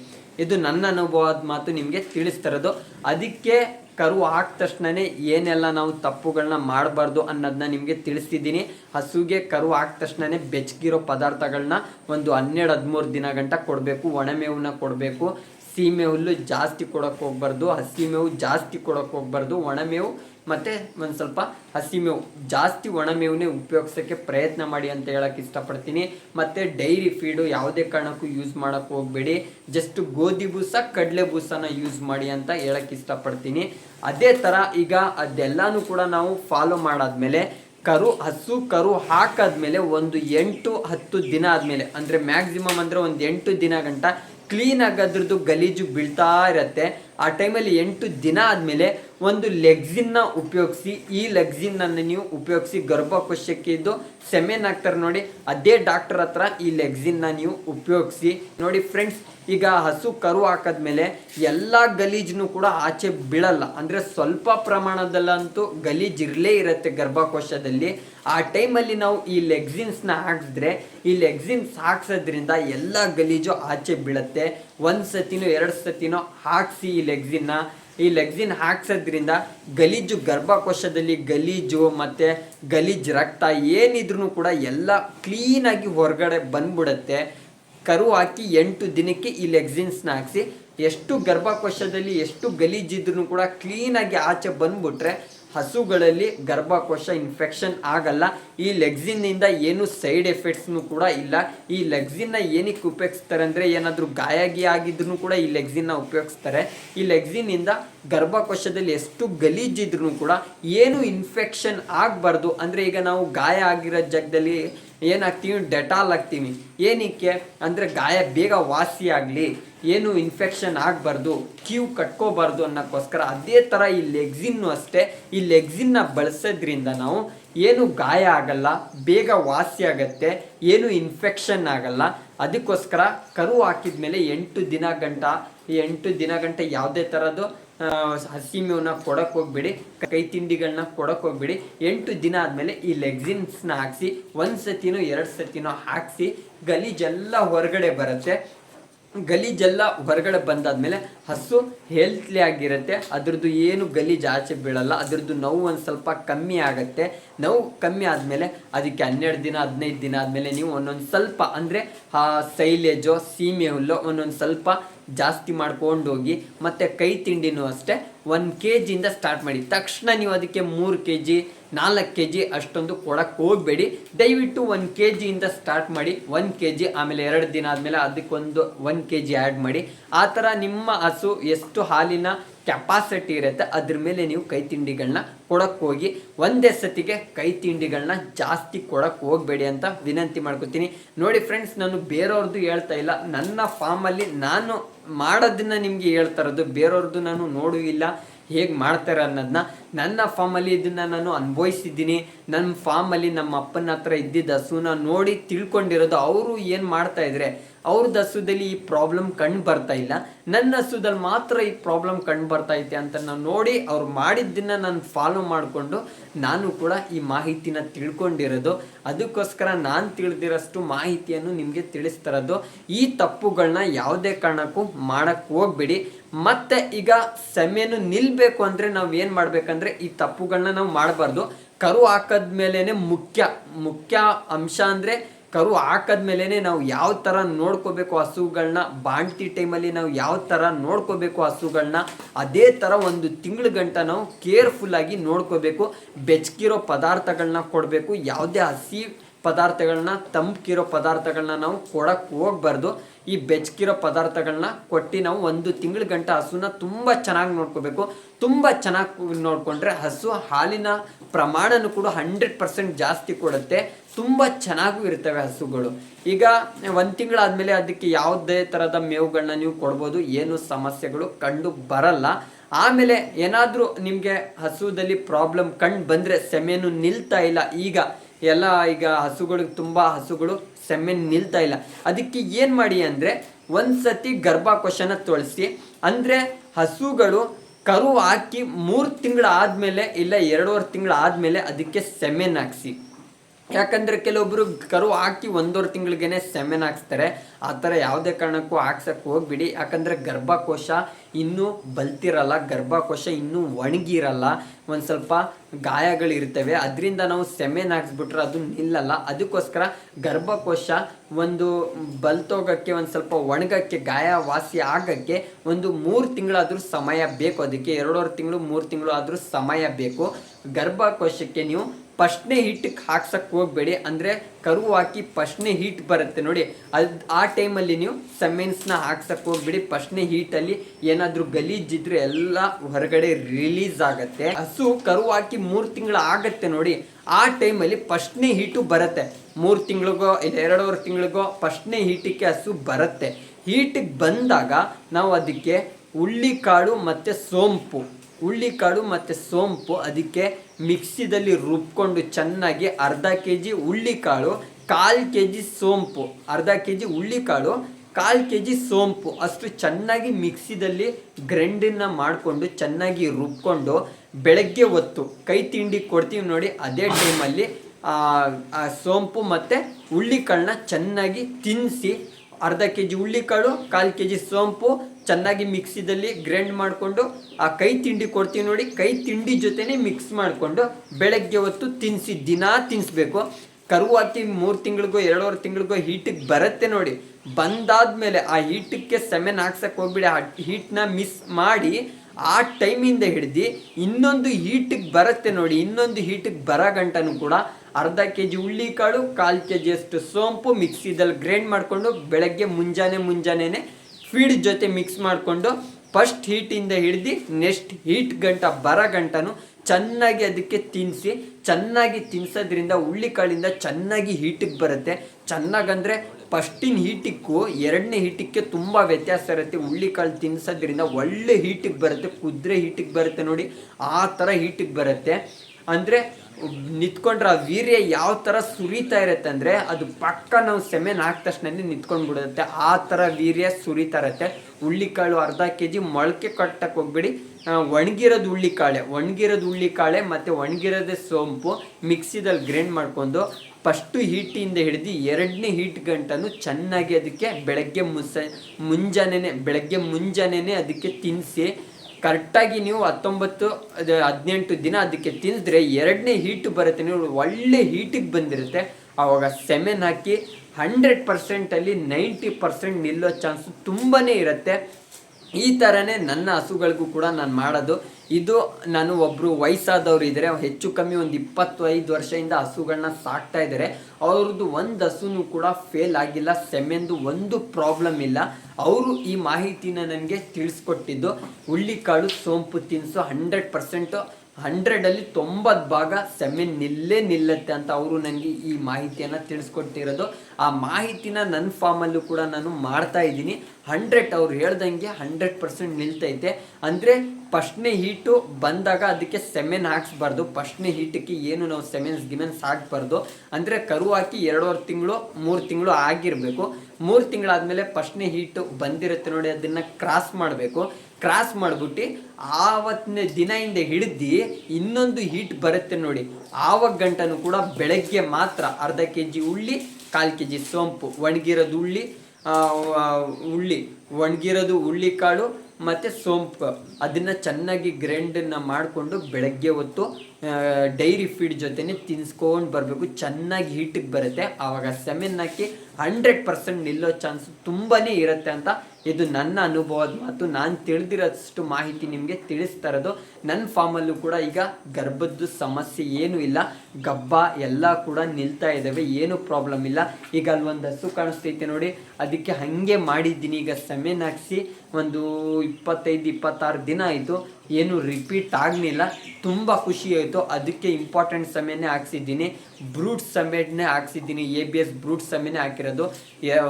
ಇದು ನನ್ನ ಅನುಭವದ ಮಾತು ನಿಮಗೆ ತಿಳಿಸ್ತಿರೋದು. ಅದಕ್ಕೆ ಕರು ಹಾಕಿದ ತಕ್ಷಣನೇ ಏನೆಲ್ಲ ನಾವು ತಪ್ಪುಗಳನ್ನ ಮಾಡಬಾರ್ದು ಅನ್ನೋದನ್ನ ನಿಮಗೆ ತಿಳಿಸ್ತಿದ್ದೀನಿ. ಹಸುಗೆ ಕರು ಹಾಕಿದ ತಕ್ಷಣನೇ ಬೆಚ್ಚಗಿರೋ ಪದಾರ್ಥಗಳನ್ನ ಒಂದು ಹನ್ನೆರಡು ಹದಿಮೂರು ದಿನ ಗಂಟ ಕೊಡಬೇಕು ಒಣಮೇವನ್ನ ಕೊಡಬೇಕು. ಸೀಮೆ ಹುಲ್ಲು ಜಾಸ್ತಿ ಕೊಡೋಕೆ ಹೋಗ್ಬಾರ್ದು. ಹಸಿ ಮೇವು ಜಾಸ್ತಿ ಕೊಡೋಕೆ ಹೋಗ್ಬಾರ್ದು. ಒಣಮೇವು ಮತ್ತು ಒಂದು ಸ್ವಲ್ಪ ಹಸಿ ಮೇವು. ಜಾಸ್ತಿ ಒಣಮೇವನ್ನೇ ಉಪಯೋಗಿಸೋಕ್ಕೆ ಪ್ರಯತ್ನ ಮಾಡಿ ಅಂತ ಹೇಳೋಕ್ಕೆ ಇಷ್ಟಪಡ್ತೀನಿ. ಮತ್ತು ಡೈರಿ ಫೀಡು ಯಾವುದೇ ಕಾರಣಕ್ಕೂ ಯೂಸ್ ಮಾಡೋಕ್ಕೆ ಹೋಗಬೇಡಿ. ಜಸ್ಟ್ ಗೋಧಿ ಬೂಸ, ಕಡಲೆ ಬೂಸನ ಯೂಸ್ ಮಾಡಿ ಅಂತ ಹೇಳೋಕ್ಕೆ ಇಷ್ಟಪಡ್ತೀನಿ. ಅದೇ ಥರ ಈಗ ಅದೆಲ್ಲನೂ ಕೂಡ ನಾವು ಫಾಲೋ ಮಾಡಾದ್ಮೇಲೆ ಕರು, ಹಸು ಕರು ಹಾಕಾದ್ಮೇಲೆ ಒಂದು ಎಂಟು ಹತ್ತು ದಿನ ಆದಮೇಲೆ, ಅಂದರೆ ಮ್ಯಾಕ್ಸಿಮಮ್ ಅಂದರೆ ಒಂದು ಎಂಟು ದಿನ ಗಂಟ ಕ್ಲೀನಾಗಿ ಅದ್ರದ್ದು ಗಲೀಜು ಬೀಳ್ತಾ ಇರತ್ತೆ. ಆ ಟೈಮಲ್ಲಿ ಎಂಟು ದಿನ ಆದಮೇಲೆ ಒಂದು ಲೆಗ್ಸಿನ್ನ ಉಪಯೋಗಿಸಿ, ಈ ಲೆಗ್ಸಿನ್ನನ್ನು ನೀವು ಉಪಯೋಗಿಸಿ ಗರ್ಭಕೋಶಕ್ಕೆ ಇದ್ದು ಸೆಮೆನ್ ಹಾಕ್ತಾರೆ ನೋಡಿ. ಅದೇ ಡಾಕ್ಟರ್ ಹತ್ರ ಈ ಲೆಗ್ಸಿನ್ನ ನೀವು ಉಪಯೋಗಿಸಿ. ನೋಡಿ ಫ್ರೆಂಡ್ಸ್ ಈಗ ಹಸು ಕರು ಹಾಕಿದ್ಮೇಲೆ ಎಲ್ಲ ಗಲೀಜನ್ನು ಕೂಡ ಆಚೆ ಬೀಳಲ್ಲ. ಅಂದರೆ ಸ್ವಲ್ಪ ಪ್ರಮಾಣದಲ್ಲಂತೂ ಗಲೀಜ್ ಇರಲೇ ಇರುತ್ತೆ ಗರ್ಭಕೋಶದಲ್ಲಿ. ಆ ಟೈಮಲ್ಲಿ ನಾವು ಈ ಲೆಗ್ಸಿನ್ಸ್ನ ಹಾಕಿಸಿದ್ರೆ, ಈ ಲೆಗ್ಸಿನ್ಸ್ ಹಾಕ್ಸೋದ್ರಿಂದ ಎಲ್ಲ ಗಲೀಜು ಆಚೆ ಬೀಳುತ್ತೆ. ಒಂದು ಸತಿನೋ ಎರಡು ಸತಿನೋ ಹಾಕಿಸಿ ಈ ಲೆಗ್ಸಿನ್ನ. ಈ ಲೆಗ್ಸಿನ್ ಹಾಕ್ಸೋದ್ರಿಂದ ಗಲೀಜು ಗರ್ಭಕೋಶದಲ್ಲಿ ಗಲೀಜು ಮತ್ತು ಗಲೀಜ್ ರಕ್ತ ಏನಿದ್ರು ಕೂಡ ಎಲ್ಲ ಕ್ಲೀನಾಗಿ ಹೊರಗಡೆ ಬಂದ್ಬಿಡುತ್ತೆ. ಕರು ಹಾಕಿ ಎಂಟು ದಿನಕ್ಕೆ ಈ ಲೆಗ್ಸಿನ್ಸ್ನ ಹಾಕಿಸಿ ಎಷ್ಟು ಗರ್ಭಕೋಶದಲ್ಲಿ ಎಷ್ಟು ಗಲೀಜಿದ್ರು ಕೂಡ ಕ್ಲೀನಾಗಿ ಆಚೆ ಬಂದ್ಬಿಟ್ರೆ ಹಸುಗಳಲ್ಲಿ ಗರ್ಭಕೋಶ ಇನ್ಫೆಕ್ಷನ್ ಆಗಲ್ಲ. ಈ ಲೆಗ್ಸಿನ್ನಿಂದ ಏನು ಸೈಡ್ ಎಫೆಕ್ಟ್ಸ್ನು ಕೂಡ ಇಲ್ಲ. ಈ ಲೆಗ್ಸಿನ್ನ ಏನಕ್ಕೆ ಉಪಯೋಗಿಸ್ತಾರೆ ಅಂದರೆ ಏನಾದರೂ ಗಾಯಾಗಿ ಆಗಿದ್ರು ಕೂಡ ಈ ಲೆಗ್ಸಿನ್ನ ಉಪಯೋಗಿಸ್ತಾರೆ. ಈ ಲೆಗ್ಸಿನ್ನಿಂದ ಗರ್ಭಕೋಶದಲ್ಲಿ ಎಷ್ಟು ಗಲೀಜಿದ್ರು ಕೂಡ ಏನು ಇನ್ಫೆಕ್ಷನ್ ಆಗಬಾರ್ದು. ಅಂದರೆ ಈಗ ನಾವು ಗಾಯ ಆಗಿರೋ ಜಾಗದಲ್ಲಿ ಏನಾಗ್ತೀವಿ ಡೆಟಾಲ್ ಹಾಕ್ತೀವಿ ಏನಕ್ಕೆ ಅಂದರೆ ಗಾಯ ಬೇಗ ವಾಸಿ ಆಗಲಿ. ಏನು ಇನ್ಫೆಕ್ಷನ್ ಆಗಬಾರ್ದು. ಕ್ಯೂ ಕಟ್ಕೋಬಾರ್ದು ಅನ್ನೋಕ್ಕೋಸ್ಕರ ಅದೇ ಥರ ಈ ಲೆಗ್ಸಿನ್ನು ಅಷ್ಟೇ. ಈ ಲೆಗ್ಸಿನ್ನ ಬಳಸೋದ್ರಿಂದ ನಾವು ಏನು ಗಾಯ ಆಗಲ್ಲ, ಬೇಗ ವಾಸಿ ಆಗತ್ತೆ, ಏನು ಇನ್ಫೆಕ್ಷನ್ ಆಗಲ್ಲ. ಅದಕ್ಕೋಸ್ಕರ ಕರು ಹಾಕಿದ ಮೇಲೆ ಎಂಟು ದಿನ ಗಂಟ. ಎಂಟು ದಿನ ಗಂಟೆ ಯಾವುದೇ ಥರದ್ದು ಆ, ಹಸಿ ಮೇವನ್ನ ಕೊಡಕ್ಕೆ ಹೋಗ್ಬೇಡಿ ಕೈ ತಿಂಡಿಗಳನ್ನ ಕೊಡಕ್ಕೆ ಹೋಗ್ಬೇಡಿ. ಎಂಟು ದಿನ ಆದಮೇಲೆ ಈ ಲೆಗ್ಸಿನ್ಸ್ನ ಹಾಕ್ಸಿ ಒಂದು ಸತಿನೋ ಎರಡು ಸತಿನೋ ಹಾಕ್ಸಿ ಗಲೀಜೆಲ್ಲ ಹೊರಗಡೆ ಬರುತ್ತೆ. ಗಲೀಜೆಲ್ಲ ಹೊರಗಡೆ ಬಂದಾದ್ಮೇಲೆ ಹಸು ಹೆಲ್ತ್ಲಿ ಆಗಿರುತ್ತೆ. ಅದ್ರದ್ದು ಏನು ಗಲೀಜು ಆಚೆ ಬೀಳಲ್ಲ ಅದ್ರದ್ದು ನೋವು ಒಂದು ಸ್ವಲ್ಪ ಕಮ್ಮಿ ಆಗುತ್ತೆ. ನೋವು ಕಮ್ಮಿ ಆದಮೇಲೆ ಅದಕ್ಕೆ ಹನ್ನೆರಡು ದಿನ ಹದಿನೈದು ದಿನ ಆದಮೇಲೆ ನೀವು ಒಂದೊಂದು ಸ್ವಲ್ಪ ಅಂದರೆ ಸೈಲೇಜೋ ಸೀಮೆ ಹುಲ್ಲೋ ಒಂದೊಂದು ಸ್ವಲ್ಪ ಜಾಸ್ತಿ ಮಾಡ್ಕೊಂಡು ಹೋಗಿ ಮತ್ತು ಕೈ ತಿಂಡಿನೂ ಅಷ್ಟೇ ಒಂದು ಕೆ ಜಿಯಿಂದ ಸ್ಟಾರ್ಟ್ ಮಾಡಿ. ತಕ್ಷಣ ನೀವು ಅದಕ್ಕೆ ಮೂರು ಕೆ ಜಿ ನಾಲ್ಕು ಕೆ ಜಿ ಅಷ್ಟೊಂದು ಕೊಡಕ್ಕೆ ಹೋಗಬೇಡಿ. ದಯವಿಟ್ಟು ಒಂದು ಕೆ ಜಿಯಿಂದ ಸ್ಟಾರ್ಟ್ ಮಾಡಿ, ಒಂದು ಕೆ ಜಿ ಆಮೇಲೆ ಎರಡು ದಿನ ಆದಮೇಲೆ ಅದಕ್ಕೊಂದು ಒಂದು ಕೆ ಜಿ ಆ್ಯಡ್ ಮಾಡಿ. ಆ ಥರ ನಿಮ್ಮ ಹಸು ಎಷ್ಟು ಹಾಲಿನ ಕೆಪಾಸಿಟಿ ಇರುತ್ತೆ, ಅದ್ರ ಮೇಲೆ ನೀವು ಕೈ ತಿಂಡಿಗಳನ್ನ ಕೊಡಕ್ಕೆ ಹೋಗಿ, ಒಂದೇ ಸತಿಗೆ ಕೈ ತಿಂಡಿಗಳನ್ನ ಜಾಸ್ತಿ ಕೊಡಕ್ಕೆ ಹೋಗಬೇಡಿ ಅಂತ ವಿನಂತಿ ಮಾಡ್ಕೋತೀನಿ. ನೋಡಿ ಫ್ರೆಂಡ್ಸ್ ನಾನು ಬೇರೆಯವ್ರದ್ದು ಹೇಳ್ತಾ ಇಲ್ಲ. ನನ್ನ ಫಾರ್ಮಲ್ಲಿ ನಾನು ಮಾಡೋದನ್ನ ನಿಮಗೆ ಹೇಳ್ತಾ ಇರೋದು. ಬೇರೆಯವ್ರದ್ದು ನಾನು ನೋಡೂ ಹೇಗೆ ಮಾಡ್ತಾರೆ ಅನ್ನೋದನ್ನ ನನ್ನ ಫಾರ್ಮಲ್ಲಿ ಇದನ್ನು ನಾನು ಅನುಭವಿಸಿದ್ದೀನಿ. ನನ್ನ ಫಾರ್ಮಲ್ಲಿ ನಮ್ಮ ಅಪ್ಪನ ಹತ್ರ ಇದ್ದಿದ್ದ ಹಸುನ ನೋಡಿ ತಿಳ್ಕೊಂಡಿರೋದು ಅವರು ಏನು ಮಾಡ್ತಾ ಇದ್ರೆ. ಅವ್ರದ್ದು ಹಸುದಲ್ಲಿ ಈ ಪ್ರಾಬ್ಲಮ್ ಕಂಡು ಬರ್ತಾ ಇಲ್ಲ. ನನ್ನ ಹಸುದಲ್ಲಿ ಮಾತ್ರ ಈ ಪ್ರಾಬ್ಲಮ್ ಕಂಡು ಬರ್ತಾ ಐತೆ ಅಂತ ನಾನು ನೋಡಿ ಅವ್ರು ಮಾಡಿದ್ದನ್ನು ನಾನು ಫಾಲೋ ಮಾಡಿಕೊಂಡು ನಾನು ಕೂಡ ಈ ಮಾಹಿತಿನ ತಿಳ್ಕೊಂಡಿರೋದು. ಅದಕ್ಕೋಸ್ಕರ ನಾನು ತಿಳಿದಿರೋಷ್ಟು ಮಾಹಿತಿಯನ್ನು ನಿಮಗೆ ತಿಳಿಸ್ತಿರೋದು ಈ ತಪ್ಪುಗಳನ್ನ ಯಾವುದೇ ಕಾರಣಕ್ಕೂ ಮಾಡೋಕ್ಕೆ ಹೋಗ್ಬೇಡಿ. ಮತ್ತೆ ಈಗ ಸೆಮೆನು ನಿಲ್ಲಬೇಕು ಅಂದರೆ ನಾವು ಏನು ಮಾಡಬೇಕಂದ್ರೆ ಈ ತಪ್ಪುಗಳನ್ನ ನಾವು ಮಾಡಬಾರ್ದು. ಕರು ಹಾಕದ್ಮೇಲೆ ಮುಖ್ಯ ಮುಖ್ಯ ಅಂಶ ಅಂದರೆ ಕರು ಹಾಕದ್ಮೇಲೆ ನಾವು ಯಾವ ಥರ ನೋಡ್ಕೋಬೇಕು ಹಸುಗಳನ್ನ ಬಾಣ್ತಿ ಟೈಮಲ್ಲಿ ನಾವು ಯಾವ ಥರ ನೋಡ್ಕೋಬೇಕು ಹಸುಗಳನ್ನ ಅದೇ ಥರ ಒಂದು ತಿಂಗಳ ಗಂಟ ನಾವು ಕೇರ್ಫುಲ್ಲಾಗಿ ನೋಡ್ಕೋಬೇಕು. ಬೆಚ್ಚಗಿರೋ ಪದಾರ್ಥಗಳನ್ನ ಕೊಡಬೇಕು. ಯಾವುದೇ ಹಸಿ ಪದಾರ್ಥಗಳನ್ನ ತಂಪಿರೋ ಪದಾರ್ಥಗಳನ್ನ ನಾವು ಕೊಡಕ್ಕೆ ಹೋಗ್ಬಾರ್ದು. ಈ ಬೆಚ್ಚಗಿರೋ ಪದಾರ್ಥಗಳನ್ನ ಕೊಟ್ಟು ನಾವು ಒಂದು ತಿಂಗಳ ಗಂಟ ಹಸುನ ತುಂಬ ಚೆನ್ನಾಗಿ ನೋಡ್ಕೋಬೇಕು. ತುಂಬ ಚೆನ್ನಾಗಿ ನೋಡಿಕೊಂಡ್ರೆ ಹಸು ಹಾಲಿನ ಪ್ರಮಾಣನೂ ಕೂಡ ಹಂಡ್ರೆಡ್ ಪರ್ಸೆಂಟ್ ಜಾಸ್ತಿ ಕೊಡುತ್ತೆ. ತುಂಬ ಚೆನ್ನಾಗೂ ಇರ್ತವೆ ಹಸುಗಳು. ಈಗ ಒಂದು ತಿಂಗಳಾದಮೇಲೆ ಅದಕ್ಕೆ ಯಾವುದೇ ಥರದ ಮೇವುಗಳನ್ನ ನೀವು ಕೊಡ್ಬೋದು. ಏನು ಸಮಸ್ಯೆಗಳು ಕಂಡು ಬರಲ್ಲ. ಆಮೇಲೆ ಏನಾದರೂ ನಿಮಗೆ ಹಸುದಲ್ಲಿ ಪ್ರಾಬ್ಲಮ್ ಕಂಡು ಬಂದರೆ, ಸೆಮೆನು ನಿಲ್ತಾ ಇಲ್ಲ. ಈಗ ಎಲ್ಲ ಈಗ ಹಸುಗಳಿಗೆ ತುಂಬ ಹಸುಗಳು ಸೆಮ್ಮೆ ನಿಲ್ತಾ ಇಲ್ಲ. ಅದಕ್ಕೆ ಏನು ಮಾಡಿ ಅಂದರೆ ಒಂದು ಸತಿ ಗರ್ಭಕೋಶನ ತೊಳಸಿ, ಅಂದರೆ ಹಸುಗಳು ಕರು ಹಾಕಿ ಮೂರು ತಿಂಗಳು ಆದಮೇಲೆ ಇಲ್ಲ ಎರಡೂವರೆ ತಿಂಗಳು ಆದಮೇಲೆ ಅದಕ್ಕೆ ಸೆಮೆನ್ ಹಾಕ್ಸಿ ಯಾಕಂದ್ರೆ ಕೆಲವೊಬ್ಬರು ಕರು ಹಾಕಿ ಒಂದೂವರೆ ತಿಂಗಳಿಗೇನೆ ಸೆಮೆನ್ ಹಾಕ್ಸ್ತಾರೆ ಆ ಥರ ಯಾವುದೇ ಕಾರಣಕ್ಕೂ ಹಾಕ್ಸಕ್ಕೆ ಹೋಗ್ಬಿಡಿ. ಯಾಕಂದ್ರೆ ಗರ್ಭಕೋಶ ಇನ್ನೂ ಬಲ್ತಿರಲ್ಲ, ಗರ್ಭಕೋಶ ಇನ್ನೂ ಒಣಗಿರಲ್ಲ. ಒಂದು ಸ್ವಲ್ಪ ಗಾಯಗಳಿರ್ತವೆ ಅದರಿಂದ ನಾವು ಸೆಮೆನ್ ಹಾಕ್ಸ್ಬಿಟ್ರೆ ಅದು ನಿಲ್ಲಲ್ಲ. ಅದಕ್ಕೋಸ್ಕರ ಗರ್ಭಕೋಶ ಒಂದು ಬಲ್ತೋಗಕ್ಕೆ, ಒಂದು ಸ್ವಲ್ಪ ಒಣಗಕ್ಕೆ ಗಾಯ ವಾಸಿ ಆಗಕ್ಕೆ ಒಂದು ಮೂರು ತಿಂಗಳಾದರೂ ಸಮಯ ಬೇಕು. ಅದಕ್ಕೆ ಎರಡೂವರೆ ತಿಂಗಳು, ಮೂರು ತಿಂಗಳು ಆದರೂ ಸಮಯ ಬೇಕು. ಗರ್ಭಕೋಶಕ್ಕೆ ನೀವು ಫಸ್ಟ್ನೇ ಹಿಟ್ಟಿಗೆ ಹಾಕ್ಸಕ್ಕೆ ಹೋಗಬೇಡಿ. ಅಂದರೆ ಕರು ಹಾಕಿ ಫಸ್ಟ್ನೇ ಹೀಟ್ ಬರುತ್ತೆ ನೋಡಿ. ಅದು, ಆ ಟೈಮಲ್ಲಿ ನೀವು ಸೆಮೆನ್ಸ್ನ ಹಾಕ್ಸಕ್ಕೆ ಹೋಗ್ಬಿಡಿ. ಫಸ್ಟ್ನೇ ಹೀಟಲ್ಲಿ ಏನಾದರೂ ಗಲೀಜಿದ್ರೆ ಎಲ್ಲ ಹೊರಗಡೆ ರಿಲೀಸ್ ಆಗುತ್ತೆ. ಹಸು ಕರು ಹಾಕಿ ಮೂರು ತಿಂಗಳು ಆಗುತ್ತೆ ನೋಡಿ. ಆ ಟೈಮಲ್ಲಿ ಫಸ್ಟ್ನೇ ಹೀಟು ಬರುತ್ತೆ. ಮೂರು ತಿಂಗಳಿಗೋ, ಇಲ್ಲ ಎರಡೂವರೆ ತಿಂಗಳಿಗೋ ಫಸ್ಟ್ನೇ ಹೀಟಿಗೆ ಹಸು ಬರುತ್ತೆ. ಹೀಟಿಗೆ ಬಂದಾಗ ನಾವು ಅದಕ್ಕೆ ಹುಳ್ಳಿಕಾಳು ಮತ್ತು ಸೋಂಪು. ಹುಳ್ಳಿಕಾಳು ಮತ್ತು ಸೋಂಪು ಅದಕ್ಕೆ ಮಿಕ್ಸಿದಲ್ಲಿ ರುಬ್ಕೊಂಡು ಚೆನ್ನಾಗಿ ಅರ್ಧ ಕೆ ಜಿ ಹುಳ್ಳಿಕಾಳು, ಕಾಲು ಕೆ ಜಿ ಸೋಂಪು. ಅರ್ಧ ಕೆ ಜಿ ಹುಳ್ಳಿಕಾಳು, ಕಾಲು ಕೆ ಜಿ ಸೋಂಪು. ಅಷ್ಟು ಚೆನ್ನಾಗಿ ಮಿಕ್ಸಿದಲ್ಲಿ ಗ್ರೈಂಡನ್ನ ಮಾಡಿಕೊಂಡು ಚೆನ್ನಾಗಿ ರುಬ್ಕೊಂಡು ಬೆಳಗ್ಗೆ ಹೊತ್ತು ಕೈ ತಿಂಡಿ ಕೊಡ್ತೀವಿ ನೋಡಿ, ಅದೇ ಟೈಮಲ್ಲಿ ಆ ಸೋಂಪು ಮತ್ತು ಹುಳ್ಳಿಕಾಳನ್ನ ಚೆನ್ನಾಗಿ ತಿನ್ನಿಸಿ ಅರ್ಧ ಕೆ ಜಿ ಹುಳ್ಳಿಕಾಳು, ಕಾಲು ಕೆ ಜಿ ಸೋಂಪು ಚೆನ್ನಾಗಿ ಮಿಕ್ಸಿದಲ್ಲಿ ಗ್ರೈಂಡ್ ಮಾಡಿಕೊಂಡು ಆ ಕೈ ತಿಂಡಿ ಕೊಡ್ತೀವಿ ನೋಡಿ, ಕೈ ತಿಂಡಿ ಜೊತೆನೇ ಮಿಕ್ಸ್ ಮಾಡಿಕೊಂಡು ಬೆಳಗ್ಗೆ ಹೊತ್ತು ತಿನ್ನಿಸಿ ದಿನಾ ತಿನ್ನಿಸ್ಬೇಕು ಕರು ಮೂರು ತಿಂಗಳಿಗೋ, ಎರಡೂವರೆ ತಿಂಗಳಿಗೋ ಹೀಟಿಗೆ ಬರುತ್ತೆ ನೋಡಿ. ಬಂದಾದ್ಮೇಲೆ ಆ ಹೀಟಕ್ಕೆ ಸೆಮೆನ್ ಹಾಕ್ಸಕ್ಕೆ ಹೋಗ್ಬಿಡಿ, ಆ ಹೀಟ್ನ ಮಿಸ್ ಮಾಡಿ ಆ ಟೈಮಿಂದ ಹಿಡ್ದು ಇನ್ನೊಂದು ಹೀಟಿಗೆ ಬರುತ್ತೆ ನೋಡಿ, ಇನ್ನೊಂದು ಹೀಟಿಗೆ ಬರೋ ಗಂಟನೂ ಕೂಡ ಅರ್ಧ ಕೆ ಜಿ ಹುಳ್ಳಿಕಾಳು, ಕಾಲು ಕೆ ಜಿಯಷ್ಟು ಸೋಂಪು ಮಿಕ್ಸಿದಲ್ಲಿ ಗ್ರೈಂಡ್ ಮಾಡಿಕೊಂಡು ಬೆಳಗ್ಗೆ ಮುಂಜಾನೆ ಮುಂಜಾನೆ ಫೀಡ್ ಜೊತೆ ಮಿಕ್ಸ್ ಮಾಡಿಕೊಂಡು ಫಸ್ಟ್ ಹೀಟಿಂದ ಹಿಡ್ದು ನೆಕ್ಸ್ಟ್ ಹೀಟ್ ಗಂಟ ಬರ ಗಂಟನು ಚೆನ್ನಾಗಿ ಅದಕ್ಕೆ ತಿನ್ನಿಸಿ ಚೆನ್ನಾಗಿ ತಿನ್ಸೋದ್ರಿಂದ ಹುಳ್ಳಿಕಾಳಿಂದ ಚೆನ್ನಾಗಿ ಹೀಟಿಗೆ ಬರುತ್ತೆ. ಚೆನ್ನಾಗಂದರೆ ಫಸ್ಟಿನ ಹೀಟಿಗೂ ಎರಡನೇ ಹೀಟಿಗೆ ತುಂಬ ವ್ಯತ್ಯಾಸ ಇರುತ್ತೆ. ಹುಳ್ಳಿಕಾಳು ತಿನ್ಸೋದ್ರಿಂದ ಒಳ್ಳೆ ಹೀಟಿಗೆ ಬರುತ್ತೆ, ಕುದುರೆ ಹೀಟಿಗೆ ಬರುತ್ತೆ ನೋಡಿ, ಆ ಥರ ಹೀಟಿಗೆ ಬರುತ್ತೆ. ಅಂದರೆ ನಿಂತ್ಕೊಂಡ್ರೆ ಆ ವೀರ್ಯ ಯಾವ ಥರ ಸುರಿತಾ ಇರುತ್ತೆ ಅಂದರೆ ಅದು ಪಕ್ಕ ನಾವು ಸೆಮೆನ್ ಹಾಕಿದ ತಕ್ಷಣ ನಿಂತ್ಕೊಂಡು ಬಿಡುತ್ತೆ ಆ ಥರ ವೀರ್ಯ ಸುರಿತಾ ಇರುತ್ತೆ. ಹುಳ್ಳಿಕಾಳು ಅರ್ಧ ಕೆ ಜಿ ಮೊಳಕೆ ಕಟ್ಟಕ್ಕೆ ಹೋಗ್ಬಿಡಿ. ಒಣಗಿರೋದು ಹುಳ್ಳಿಕಾಳೆ ಒಣಗಿರೋದು ಹುಳ್ಳಿಕಾಳೆ ಮತ್ತು ಒಣಗಿರೋದೇ ಸೋಂಪು ಮಿಕ್ಸಿದಲ್ಲಿ ಗ್ರೈಂಡ್ ಮಾಡ್ಕೊಂಡು ಫಸ್ಟು ಹೀಟಿಂದ ಹಿಡಿದು ಎರಡನೇ ಹೀಟ್ ಗಂಟನು ಚೆನ್ನಾಗಿ ಅದಕ್ಕೆ ಬೆಳಗ್ಗೆ ಮುಸ ಮುಂಜಾನೆ ಬೆಳಗ್ಗೆ ಮುಂಜಾನೆ ಅದಕ್ಕೆ ತಿನ್ನಿಸಿ ಕರೆಕ್ಟಾಗಿ ನೀವು ಹತ್ತೊಂಬತ್ತು, ಅದು ಹದಿನೆಂಟು ದಿನ ಅದಕ್ಕೆ ತಿಂದರೆ ಎರಡನೇ ಹೀಟು ಬರುತ್ತೆ. ನೀವು ಒಳ್ಳೆ ಹೀಟಿಗೆ ಬಂದಿರುತ್ತೆ. ಆವಾಗ ಸೆಮೆನ್ ಹಾಕಿ ಹಂಡ್ರೆಡ್ ಪರ್ಸೆಂಟಲ್ಲಿ ನೈಂಟಿ ಪರ್ಸೆಂಟ್ ನಿಲ್ಲೋ ಚಾನ್ಸು ತುಂಬಾ ಇರುತ್ತೆ. ಈ ಥರನೇ ನನ್ನ ಹಸುಗಳಿಗೂ ಕೂಡ ನಾನು ಮಾಡೋದು. ಇದು ನಾನು ಒಬ್ಬರು ವಯಸ್ಸಾದವ್ರು ಇದ್ದಾರೆ ಹೆಚ್ಚು ಕಮ್ಮಿ ಒಂದು ಇಪ್ಪತ್ತೈದು ವರ್ಷದಿಂದ ಹಸುಗಳನ್ನ ಸಾಕ್ತಾ ಇದ್ದಾರೆ ಅವ್ರದ್ದು ಒಂದು ಹಸುನು ಕೂಡ ಫೇಲ್ ಆಗಿಲ್ಲ, ಸೆಮೆಂದು ಒಂದು ಪ್ರಾಬ್ಲಮ್ ಇಲ್ಲ. ಅವರು ಈ ಮಾಹಿತಿನ ನನಗೆ ತಿಳಿಸ್ಕೊಟ್ಟಿದ್ದು. ಹುಳ್ಳಿಕಾಳು ಸೋಂಪು ತಿನಿಸು ಹಂಡ್ರೆಡ್ ಪರ್ಸೆಂಟು ಹಂಡ್ರೆಡಲ್ಲಿ ತೊಂಬತ್ತು ಭಾಗ ಸೆಮೆನ್ ನಿಲ್ಲೇ ನಿಲ್ಲತ್ತೆ ಅಂತ ಅವರು ನನಗೆ ಈ ಮಾಹಿತಿಯನ್ನು ತಿಳಿಸ್ಕೊಟ್ಟಿರೋದು. ಆ ಮಾಹಿತಿನ ನನ್ನ ಫಾರ್ಮಲ್ಲೂ ಕೂಡ ನಾನು ಮಾಡ್ತಾ ಇದ್ದೀನಿ. ಹಂಡ್ರೆಡ್ ಅವ್ರು ಹೇಳ್ದಂಗೆ ಹಂಡ್ರೆಡ್ ಪರ್ಸೆಂಟ್ ನಿಲ್ತೈತೆ. ಅಂದರೆ ಫಸ್ಟ್ನೇ ಹೀಟು ಬಂದಾಗ ಅದಕ್ಕೆ ಸೆಮೆನ್ ಹಾಕ್ಸ್ಬಾರ್ದು. ಫಸ್ಟ್ನೇ ಹೀಟಕ್ಕೆ ಏನು ನಾವು ಸೆಮೆನ್ಸ್ ಗಿಮೆನ್ಸ್ ಹಾಕ್ಬಾರ್ದು. ಅಂದರೆ ಕರು ಹಾಕಿ ಎರಡೂವರೆ ತಿಂಗಳು, ಮೂರು ತಿಂಗಳು ಆಗಿರಬೇಕು. ಮೂರು ತಿಂಗಳಾದಮೇಲೆ ಫಸ್ಟ್ನೇ ಹೀಟು ಬಂದಿರುತ್ತೆ ನೋಡಿ, ಅದನ್ನು ಕ್ರಾಸ್ ಮಾಡಬೇಕು. ಕ್ರಾಸ್ ಮಾಡಿಬಿಟ್ಟು ಆವತ್ತನೇ ದಿನದಿಂದ ಹಿಡಿದು ಇನ್ನೊಂದು ಹೀಟ್ ಬರುತ್ತೆ ನೋಡಿ. ಆವಾಗ ಗಂಟನು ಕೂಡ ಬೆಳಗ್ಗೆ ಮಾತ್ರ ಅರ್ಧ ಕೆ ಜಿ ಉಳ್ಳಿ, ಕಾಲು ಕೆ ಜಿ ಸೋಂಪು, ಒಣಗಿರೋದು ಉಳ್ಳಿ ಉಳ್ಳಿ, ಒಣಗಿರೋದು ಹುಳ್ಳಿ ಕಾಳು ಮತ್ತು ಸೋಂಪು. ಅದನ್ನು ಚೆನ್ನಾಗಿ ಗ್ರೈಂಡನ್ನು ಮಾಡಿಕೊಂಡು ಬೆಳಗ್ಗೆ ಹೊತ್ತು ಡೈರಿ ಫೀಡ್ ಜೊತೆನೆ ತಿನ್ಸ್ಕೊಂಡು ಬರಬೇಕು. ಚೆನ್ನಾಗಿ ಹೀಟಿಗೆ ಬರುತ್ತೆ. ಆವಾಗ ಸೆಮೆನ್ ಹಾಕಿ ಹಂಡ್ರೆಡ್ ಪರ್ಸೆಂಟ್ ನಿಲ್ಲೋ ಚಾನ್ಸ್ ತುಂಬಾ ಇರುತ್ತೆ ಅಂತ ಇದು ನನ್ನ ಅನುಭವದ ಮಾತು. ನಾನು ತಿಳಿದಿರೋಷ್ಟು ಮಾಹಿತಿ ನಿಮಗೆ ತಿಳಿಸ್ತಾ ಇರೋದು. ನನ್ನ ಫಾರ್ಮಲ್ಲೂ ಕೂಡ ಈಗ ಗರ್ಭದ್ದು ಸಮಸ್ಯೆ ಏನೂ ಇಲ್ಲ. ಗಬ್ಬ ಎಲ್ಲ ಕೂಡ ನಿಲ್ತಾ ಇದ್ದಾವೆ ಏನೂ ಪ್ರಾಬ್ಲಮ್ ಇಲ್ಲ. ಈಗ ಅಲ್ಲಿ ಒಂದು ಹಸು ಕಾಣಿಸ್ತೈತೆ ನೋಡಿ. ಅದಕ್ಕೆ ಹಾಗೆ ಮಾಡಿದ್ದೀನಿ. ಈಗ ಸಮಯನ ಹಾಕ್ಸಿ ಒಂದು ಇಪ್ಪತ್ತೈದು, ಇಪ್ಪತ್ತಾರು ದಿನ ಆಯಿತು. ಏನು ರಿಪೀಟ್ ಆಗಲಿಲ್ಲ. ತುಂಬ ಖುಷಿ ಆಯಿತು. ಅದಕ್ಕೆ ಇಂಪಾರ್ಟೆಂಟ್ ಸಮಯನೇ ಹಾಕ್ಸಿದ್ದೀನಿ. ಬ್ರೂಟ್ ಸಮೇಟ್ನೇ ಹಾಕ್ಸಿದ್ದೀನಿ ಎ ಬಿ ಎಸ್ ಬ್ರೂಟ್ ಸಮೇನೆ ಹಾಕಿರೋದು.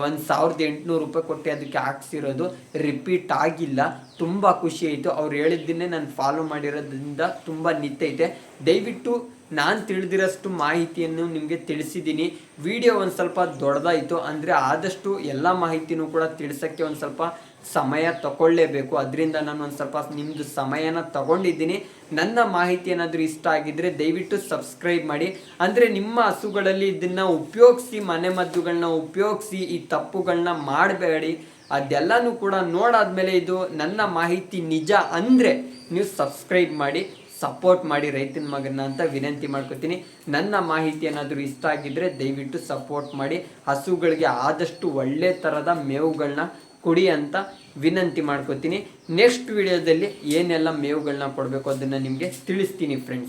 ಒಂದು ಸಾವಿರದ ಎಂಟುನೂರು ರೂಪಾಯಿ ಕೊಟ್ಟು ಅದಕ್ಕೆ ಹಾಕ್ಸಿರೋದು. ರಿಪೀಟ್ ಆಗಿಲ್ಲ. ತುಂಬ ಖುಷಿ ಆಯಿತು. ಅವ್ರು ಹೇಳಿದ್ದನ್ನೇ ನಾನು ಫಾಲೋ ಮಾಡಿರೋದ್ರಿಂದ ತುಂಬ ನಿತ್ತೈತೆ ದಯವಿಟ್ಟು ನಾನು ತಿಳಿದಿರೋಷ್ಟು ಮಾಹಿತಿಯನ್ನು ನಿಮಗೆ ತಿಳಿಸಿದ್ದೀನಿ. ವಿಡಿಯೋ ಒಂದು ಸ್ವಲ್ಪ ದೊಡ್ಡದಾಯಿತು. ಅಂದರೆ ಆದಷ್ಟು ಎಲ್ಲ ಮಾಹಿತಿನೂ ಕೂಡ ತಿಳಿಸೋಕ್ಕೆ ಒಂದು ಸ್ವಲ್ಪ ಸಮಯ ತಗೊಳ್ಳೇಬೇಕು ಅದರಿಂದ ನಾನು ಒಂದು ಸ್ವಲ್ಪ ನಿಮ್ಮದು ಸಮಯನ ತಗೊಂಡಿದ್ದೀನಿ. ನನ್ನ ಮಾಹಿತಿ ಏನಾದರೂ ಇಷ್ಟ ಆಗಿದ್ದರೆ ದಯವಿಟ್ಟು ಸಬ್ಸ್ಕ್ರೈಬ್ ಮಾಡಿ. ಅಂದರೆ ನಿಮ್ಮ ಹಸುಗಳಲ್ಲಿ ಇದನ್ನು ಉಪಯೋಗಿಸಿ ಮನೆಮದ್ದುಗಳನ್ನ ಉಪಯೋಗಿಸಿ, ಈ ತಪ್ಪುಗಳನ್ನ ಮಾಡಬೇಡಿ. ಅದೆಲ್ಲನೂ ಕೂಡ ನೋಡಾದ್ಮೇಲೆ ಇದು ನನ್ನ ಮಾಹಿತಿ ನಿಜ ಅಂದರೆ ನೀವು ಸಬ್ಸ್ಕ್ರೈಬ್ ಮಾಡಿ, ಸಪೋರ್ಟ್ ಮಾಡಿ ರೈತನ ಮಗನ ಅಂತ ವಿನಂತಿ ಮಾಡ್ಕೋತೀನಿ. ನನ್ನ ಮಾಹಿತಿ ಏನಾದರೂ ಇಷ್ಟ ಆಗಿದ್ದರೆ ದಯವಿಟ್ಟು ಸಪೋರ್ಟ್ ಮಾಡಿ. ಹಸುಗಳಿಗೆ ಆದಷ್ಟು ಒಳ್ಳೆ ಥರದ ಮೇವುಗಳನ್ನ ಕೊಡಿ ಅಂತ ವಿನಂತಿ ಮಾಡ್ಕೋತೀನಿ. ನೆಕ್ಸ್ಟ್ ವಿಡಿಯೋದಲ್ಲಿ ಏನೆಲ್ಲ ಮೇವುಗಳನ್ನ ಕೊಡಬೇಕು ಅದನ್ನು ನಿಮಗೆ ತಿಳಿಸ್ತೀನಿ ಫ್ರೆಂಡ್ಸ್